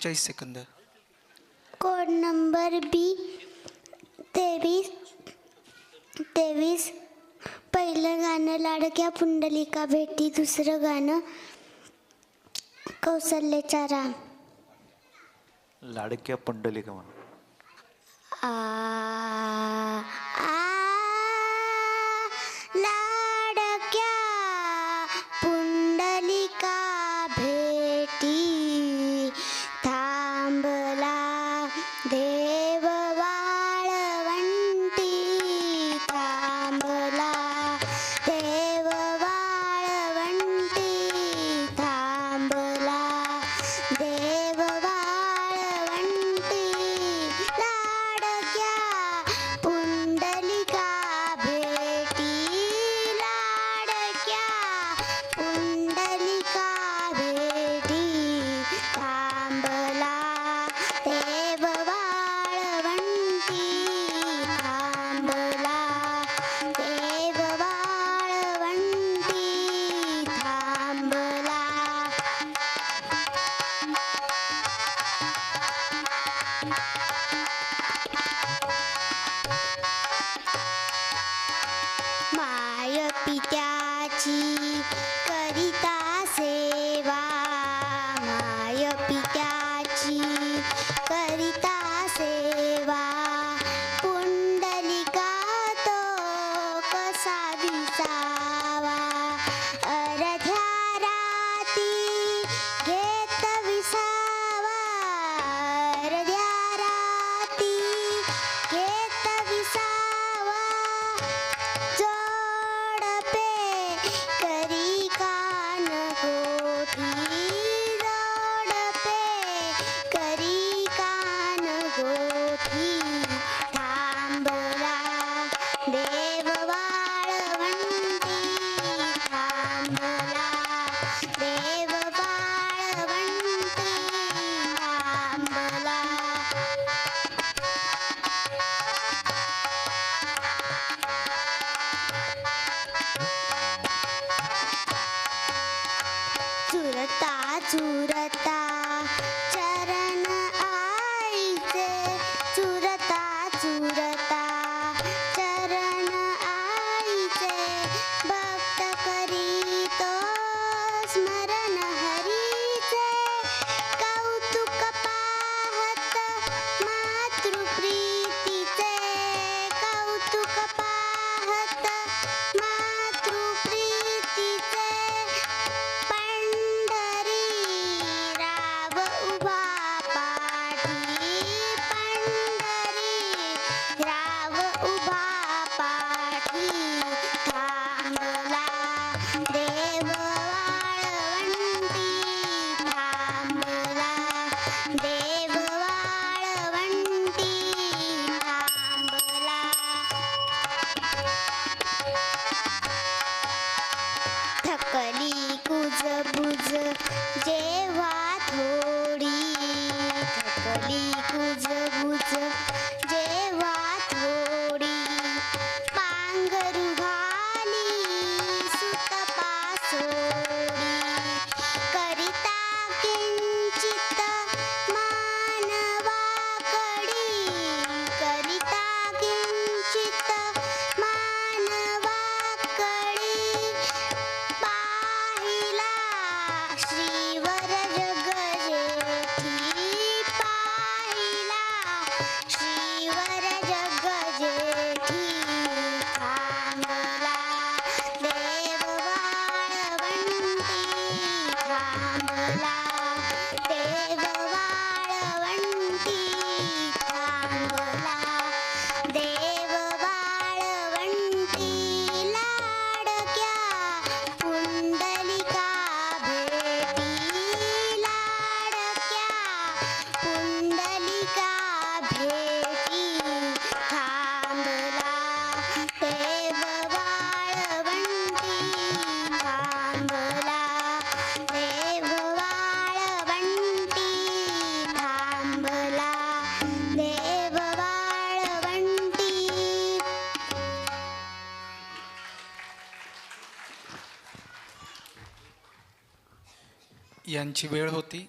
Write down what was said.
एक्केचाळीस second. Code number बी तेवीस तेवीस. पहिलं गाणं लाडक्या पुंडलिका भेटी दुसरं गाणं कौशल्याचा राम. लाडक्या पुंडलिका म्हणून. आ करिता कुज बुज जेव्हा थो Mola, te voy. यांची वेळ होती.